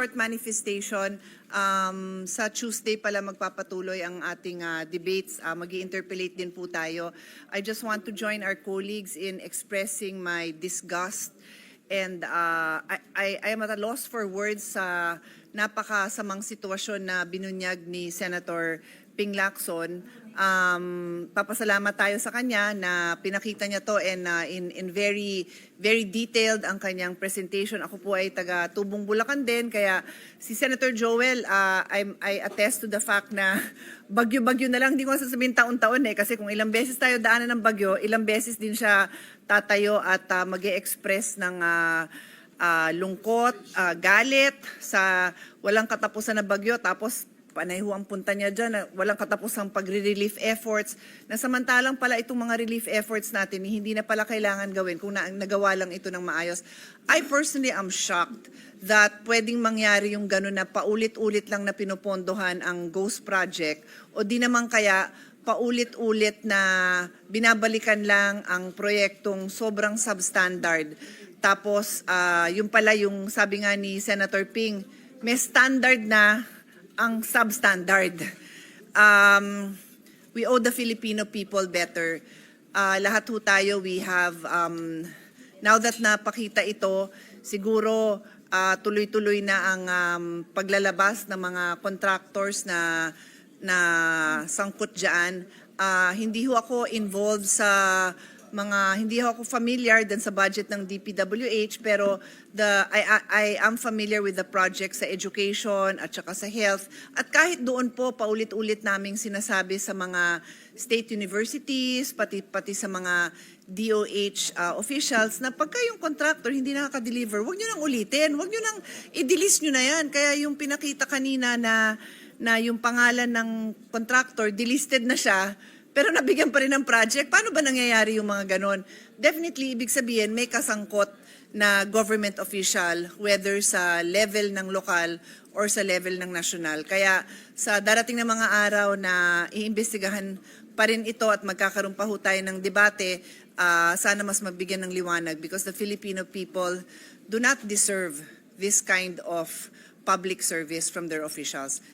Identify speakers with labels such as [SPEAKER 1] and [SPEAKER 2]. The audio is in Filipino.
[SPEAKER 1] Short manifestation, um, sa Tuesday pala magpapatuloy ang ating ah, debates. Uh, mag interpellate din po tayo. I just want to join our colleagues in expressing my disgust and uh, I, I, I am at a loss for words sa napakasamang sitwasyon na binunyag ni Senator Ping Lacson. Um, papasalamat tayo sa kanya na pinakita niya to and uh, in, in very very detailed ang kanyang presentation. Ako po ay taga Tubong Bulacan din kaya si Senator Joel uh, I'm, I attest to the fact na bagyo-bagyo na lang hindi ko sasabihin taon-taon eh kasi kung ilang beses tayo daanan ng bagyo, ilang beses din siya tatayo at uh, mag-express ng uh, ah, lungkot, ah, galit sa walang katapusan na bagyo tapos panay ho ang punta niya dyan, walang katapusang pagre-relief efforts, na samantalang pala itong mga relief efforts natin, hindi na pala kailangan gawin kung na, nagawa lang ito ng maayos. I personally am shocked that pwedeng mangyari yung gano'n na paulit-ulit lang na pinupondohan ang Ghost Project o di naman kaya paulit-ulit na binabalikan lang ang proyektong sobrang substandard. Tapos, ah, yung pala yung sabi nga ni Senator Ping, may standard na ang substandard. Um, we owe the Filipino people better. Ah, lahat ho tayo, we have, um, now that napakita ito, siguro ah, tuloy-tuloy na ang um, paglalabas ng mga contractors na na sangkot dyan. Ah, hindi ho ako involved sa mga hindi ako familiar din sa budget ng DPWH pero the I, I, I am familiar with the project sa education at saka sa health at kahit doon po paulit-ulit naming sinasabi sa mga state universities pati pati sa mga DOH uh, officials na pagka yung contractor hindi nakaka-deliver, wag niyo nang ulitin, wag niyo nang i-delist niyo na yan. Kaya yung pinakita kanina na na yung pangalan ng contractor delisted na siya pero nabigyan pa rin ng project. Paano ba nangyayari yung mga ganon? Definitely, ibig sabihin, may kasangkot na government official, whether sa level ng lokal or sa level ng national. Kaya sa darating na mga araw na iimbestigahan pa rin ito at magkakaroon pa tayo ng debate, ah, sana mas mabigyan ng liwanag because the Filipino people do not deserve this kind of public service from their officials.